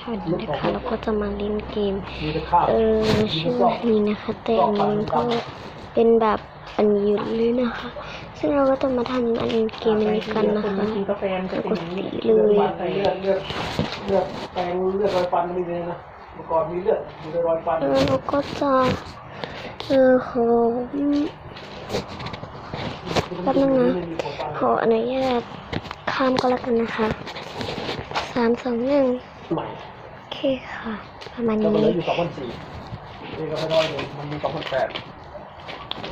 สวัสดีนะคะเราก็จะมาเล่นเกมมีแต่ข้าวเออชื่อว่านี้นะคะแต่อันนี้มันก็เป็นแบบอันนี้อยู่เลยนะคะ ซึ่งเราก็จะมาทำอันเกมนี้กันนะคะกินกาแฟมันจะแล้วเป็นก็อย่างนี้สีเลยฟันเลือดเลือดเลือดแปลงเลือดรอยฟันไม่มีเลยนะเมื่อก่อนมีเลือดมีแต่รอยฟันเออเราก็จะเออขอแป๊บนึงนะขออนุญาตข้ามก็แล้วกันนะคะสามสองหนึ่งใหม่โอเคค่ะ ประมาณก็มันเหลืนี้ออยู่สองพันสี่เองก็ไม่ร้อยหนึ่งมันมีสองพันแปด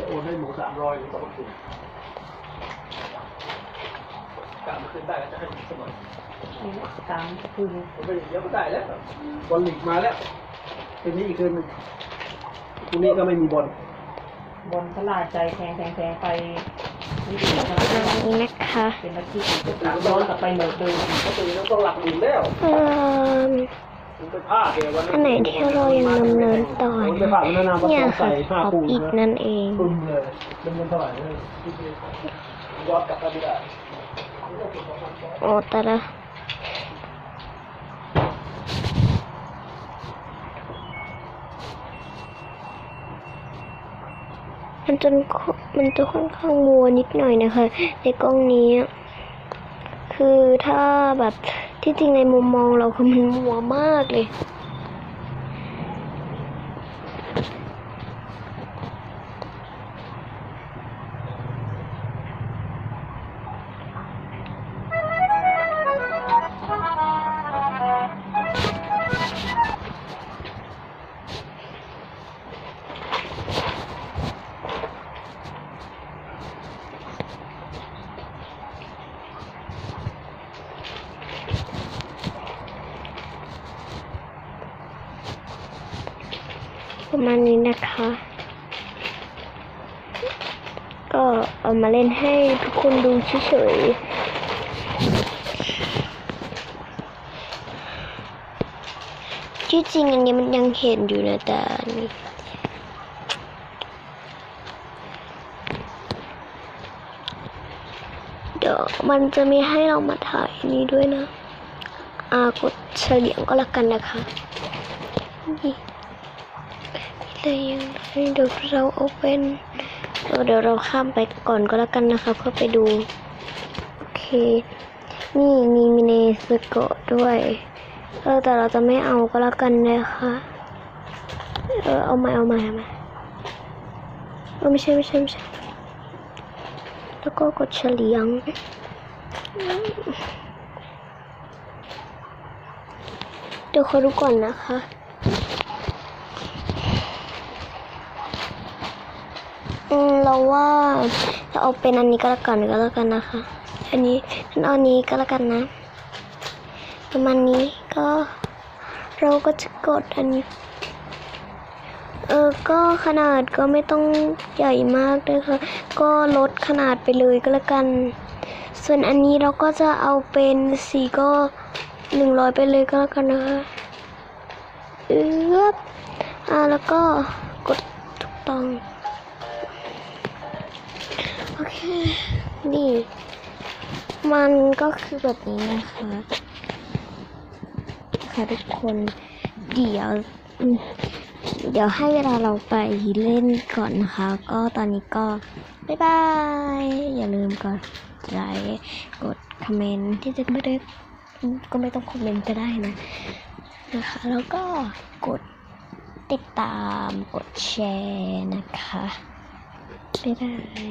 โอนให้หนูสามร้อยหรือสองพันสี่กลับมาขึ้นได้ก็จะให้สมัยตามคือผมไปเดี๋ยวก็ได้แล้วบอลลีกมาแล้วคืนนี้อีกคืนหนึงพรุ่งนี้ก็ไม่มีบอลบนพลาดใจแทงแทงแทงไปนี่ดีนะประมาณนี้นะคะเป็นอาทิตย์ย้อนกลับไปโหมดเดิมก็ตื่นแล้วต้องหลักหมื่นแล้วเอันไหนที่เรายังดำเนินต่อนะเนี่ยค่ะขอบอีกนั่นเองปึ้มเลยดำเนินเท่าไหร่เลยย้อนกลับไปไม่ได้โอ้แต่ละมันจนมันจะค่อนข้างมัวนิดหน่อยนะคะ ในกล้องนี้ คือถ้าแบบ ที่จริงในมุมมองเราคือมันมัวมากเลย ประมาณนี้นะคะ ก็เอามาเล่นให้ทุกคนดูเฉยๆที่จริงอันนี้มันยังเห็นอยู่นะแต่อันนี้เดี๋ยวมันจะมีให้เรามาถ่ายนี้ด้วยนะ อากดเฉลียงก็แล้วกันนะคะนี่ แต่ยังเดี๋ยวเราเอาเป็นเออเดี๋ยวเราข้ามไปก่อนก็แล้วกันนะคะเพื่อไปดู โอเค นี่มีมิเนสโกด้วย เออ แต่เราจะไม่เอาก็แล้วกันนะคะเออ เอาม่เอาใหม่เอาม่เออไม่ใช่ไม่ใช่ไม่ใช่ แล้วก็กดเฉลียงเดี๋ยวขอดูก่อนนะคะ อืมเราว่าเราเอาเป็นอันนี้ก็แล้วกันก็แล้วกันนะคะ อันนี้ฉันเอาอันนี้ก็แล้วกันนะ ประมาณนี้ก็เราก็จะกดอันนี้ เออ ก็ขนาดก็ไม่ต้องใหญ่มากด้วยค่ะ ก็ลดขนาดไปเลยก็แล้วกัน ส่วนอันนี้เราก็จะเอาเป็นสีก็หนึ่งร้อยไปเลยก็แล้วกันนะคะเอือบอ่าแล้วก็กดถูกต้อง โอเคนี่มันก็คือแบบนี้นะคะค่ะทุกคนเดี๋ยวเดี๋ยวให้เวลาเราไปเล่นก่อนนะคะ ก็ตอนนี้ก็ บ๊ายบาย อย่าลืมกดไลค์กดคอมเมนต์ที่จะไม่ได้ก็ไม่ต้องคอมเมนต์ก็ได้นะนะคะ แล้วก็กดติดตามกดแชร์นะคะ บ๊ายบาย